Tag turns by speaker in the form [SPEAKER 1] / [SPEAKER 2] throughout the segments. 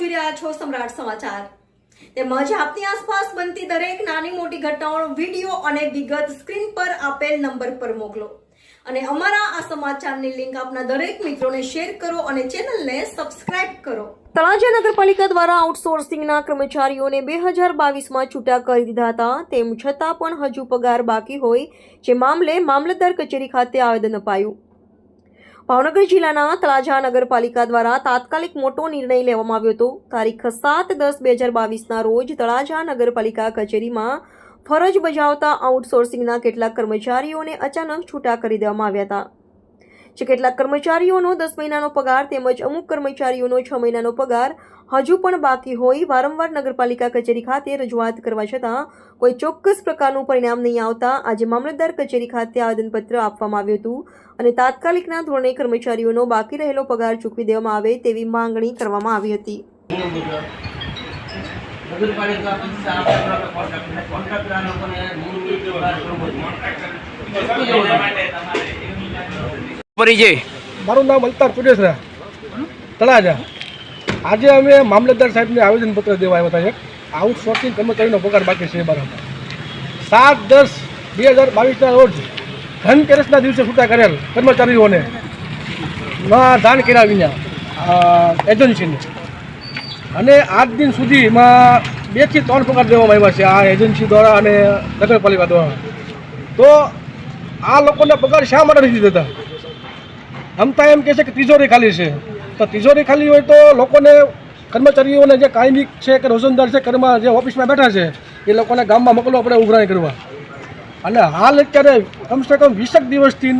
[SPEAKER 1] જોઈ રહ્યા છો સમ્રાટ સમાચાર. તેમજ આપની આસપાસ બનતી દરેક નાની મોટી ઘટનાઓનો વીડિયો અને વિગત સ્ક્રીન પર આપેલ નંબર પર મોકલો. અને અમારા આ સમાચારની લિંક આપના દરેક મિત્રોને શેર કરો અને ચેનલને સબસ્ક્રાઇબ કરો. તળાજા નગરપાલિકા દ્વારા આઉટસોર્સિંગના કર્મચારીઓને બે હજાર બાવીસમાં છૂટા કરી દીધા હતા. તેમ છતાં પણ હજુ પગાર બાકી હોય, જે મામલે મામલતદાર કચેરી ખાતે આવેદન અપાયું. ભાવનગર જિલ્લાના તળાજા નગરપાલિકા દ્વારા તાત્કાલિક મોટો નિર્ણય લેવામાં આવ્યો હતો. તારીખ સાત દસ બે હજાર બાવીસના રોજ તળાજા નગરપાલિકા કચેરીમાં ફરજ બજાવતા આઉટસોર્સિંગના કેટલાક કર્મચારીઓને અચાનક છૂટા કરી દેવામાં આવ્યા હતા. જે કેટલાક કર્મચારીઓનો દસ મહિનાનો પગાર તેમજ અમુક કર્મચારીઓનો છ મહિનાનો પગાર હજુ પણ બાકી હોય. વારંવાર નગરપાલિકા કચેરી ખાતે રજૂઆત કરવા છતાં કોઈ ચોક્કસ પ્રકારનું પરિણામ નહીં આવતા આજે મામલતદાર કચેરી ખાતે આવેદનપત્ર આપવામાં આવ્યું હતું અને તાત્કાલિકના ધોરણે કર્મચારીઓનો બાકી રહેલો પગાર ચૂકવી દેવામાં આવે તેવી માંગણી કરવામાં આવી હતી.
[SPEAKER 2] નગરપાલિકા
[SPEAKER 3] પરિચય
[SPEAKER 4] મારું નામ અલ્તાર પુરેશરા તળાજા. આજે અમે મામલતદાર સાહેબને આવેદનપત્ર દેવા આવ્યા હતા એક. આઉટસોર્સિંગ કર્મચારીનો પગાર બાકી છે બરાબર સાત દસ બે હજાર બાવીસના રોજ ધનતેરસના દિવસે છૂટા કરેલ કર્મચારીઓને ના દાન કર્યા વિના એજન્સીને અને આજ દિન સુધીમાં બેથી ત્રણ પગાર દેવામાં આવ્યા છે આ એજન્સી દ્વારા અને નગરપાલિકા દ્વારા. તો આ લોકોને પગાર શા માટે નથી દેતા? અમતા એમ કહે છે કે તિજોરી ખાલી છે. તો તિજોરી ખાલી હોય તો લોકોને કર્મચારીઓને જે કાયમી છે કે રોજંદાર છે ઘરમાં જે ઓફિસમાં બેઠા છે, એ લોકોને ગામમાં મોકલવા પડે, ઉઘરાણી કરવા. અને હાલ અત્યારે કમસે કમ વીસેક દિવસથી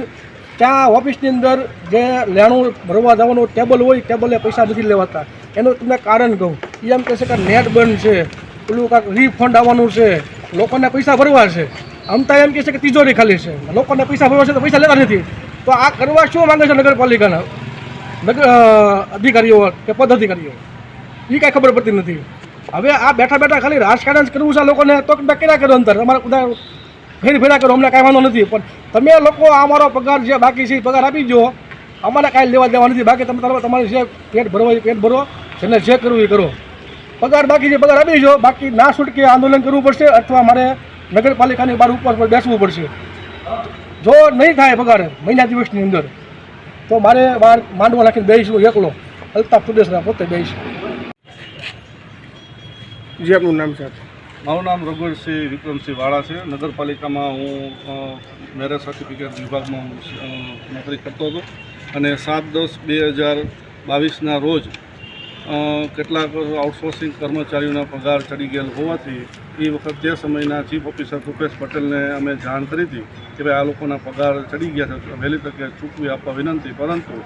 [SPEAKER 4] ત્યાં ઓફિસની અંદર જે લેણું ભરવા જવાનું ટેબલ હોય, ટેબલે પૈસા નથી લેવાતા. એનું તમને કારણ કહું. એ એમ કહેશે કે નેટ બંધ છે. પેલું કાંઈક રિફંડ આવવાનું છે. લોકોને પૈસા ભરવા છે. અમતા એમ કહે છે કે તિજોરી ખાલી છે. લોકોને પૈસા ભરવા છે તો પૈસા લેવા નથી. તો આ કરવા શું માંગે છે નગરપાલિકાના? નગર અધિકારીઓ કે પદ અધિકારીઓ એ કાંઈ ખબર પડતી નથી. હવે આ બેઠા બેઠા ખાલી રાજકારણ જ કરવું છે લોકોને, તો કર્યા કરો અંતર? અમારે બધા ફેર ફેરા કરો, અમને કાંઈ વાંધો નથી. પણ તમે લોકો અમારો પગાર જે બાકી છે એ પગાર આપી દો અમારે કાંઈ લેવા દેવા નથી. બાકી તમે તમારે તમારે જે પેટ ભરવા, એ પેટ ભરો, જેને જે કરવું એ કરો. પગાર બાકી છે, પગાર આપી દો બાકી ના છૂટકે આંદોલન કરવું પડશે અથવા મારે નગરપાલિકાની બહાર ઉપર પર બેસવું પડશે. જો નહીં થાય પગાર મહિના દિવસની અંદર તો મારે બહાર માંડવા નાખીને બેસીશું એકલો. અલ્તાફ પ્રદેશના પોતે બેસીશું જે આપનું નામ છે?
[SPEAKER 5] મારું નામ રઘુવરસિંહ વિક્રમસિંહ વાળા છે. નગરપાલિકામાં હું મેરેજ સર્ટિફિકેટ વિભાગમાં હું, નોકરી કરતો હતો. અને સાત દસ બે હજાર બાવીસના રોજ કેટલાક આઉટસોર્સિંગ કર્મચારીઓના પગાર ચડી ગયેલ હોવાથી એ વખત તે સમયના ચીફ ઓફિસર ભૂપેશ પટેલને અમે જાણ કરી હતી કે ભાઈ આ લોકોના પગાર ચડી ગયા છે વહેલી તકે ચૂકવી આપવા વિનંતી, પરંતુ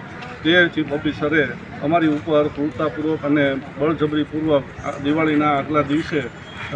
[SPEAKER 5] તે ચીફ ઓફિસરે અમારી ઉપર ક્રૂરતાપૂર્વક અને બળજબરીપૂર્વક દિવાળીના આગલા દિવસે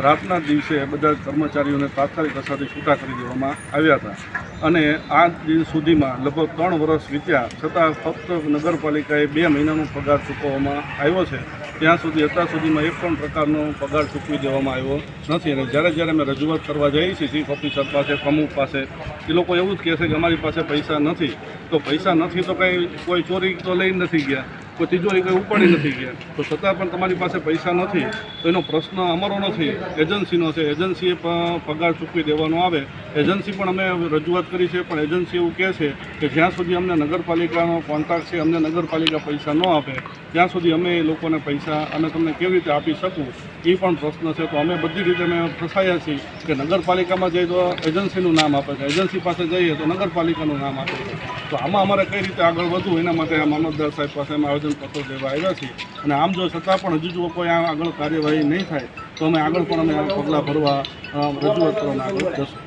[SPEAKER 5] રાતના દિવસે બધા કર્મચારીઓને તાત્કાલિક અસરથી છૂટા કરી દેવામાં આવ્યા હતા. અને આ દિન સુધીમાં લગભગ ત્રણ વર્ષ વીત્યા, છતાં ફક્ત નગરપાલિકાએ બે મહિનાનો પગાર ચૂકવવામાં આવ્યો છે. ત્યાં સુધી, અત્યાર સુધીમાં એક પણ પ્રકારનો પગાર ચૂકવી દેવામાં આવ્યો નથી. અને જ્યારે જ્યારે અમે રજૂઆત કરવા જઈએ છીએ, ચીફ ઓફિસર પાસે, પ્રમુખ પાસે, એ લોકો એવું જ કહે છે કે અમારી પાસે પૈસા નથી. તો પૈસા નથી તો કંઈ કોઈ ચોરી તો લઈ નથી ગયા. કોઈ તિજોરી કંઈ ઉપાડી નથી ગયા. તો છતાં પણ તમારી પાસે પૈસા નથી, તો એનો પ્રશ્ન અમારો નથી. એજન્સીનો છે. એજન્સીએ પગાર ચૂકવી દેવાનો આવે. એજન્સી પણ અમે રજૂઆત કરી છે, પણ એજન્સી એવું કહે છે કે જ્યાં સુધી અમને નગરપાલિકાનો કોન્ટ્રાક્ટ છે, અમને નગરપાલિકા પૈસા ન આપે, ત્યાં સુધી અમે એ લોકોને પૈસા અમે તમને કેવી રીતે આપી શકું, એ પણ પ્રશ્ન છે. તો અમે બધી રીતે અમે ફસાયા છીએ કે નગરપાલિકામાં જઈએ તો એજન્સીનું નામ આપે છે. એજન્સી પાસે જઈએ તો નગરપાલિકાનું નામ આપે છે. તો આમાં અમારે કઈ રીતે આગળ વધવું, એના માટે મામલતદાર સાહેબ પાસે અમે આવેદનપત્ર દેવા આવ્યા છીએ. અને આમ જો છતાં પણ હજુ જો કોઈ આગળ કાર્યવાહી નહીં થાય, તો અમે આગળ પણ અમે પગલાં ભરવા રજૂઆત કરવાના આગળ જશું.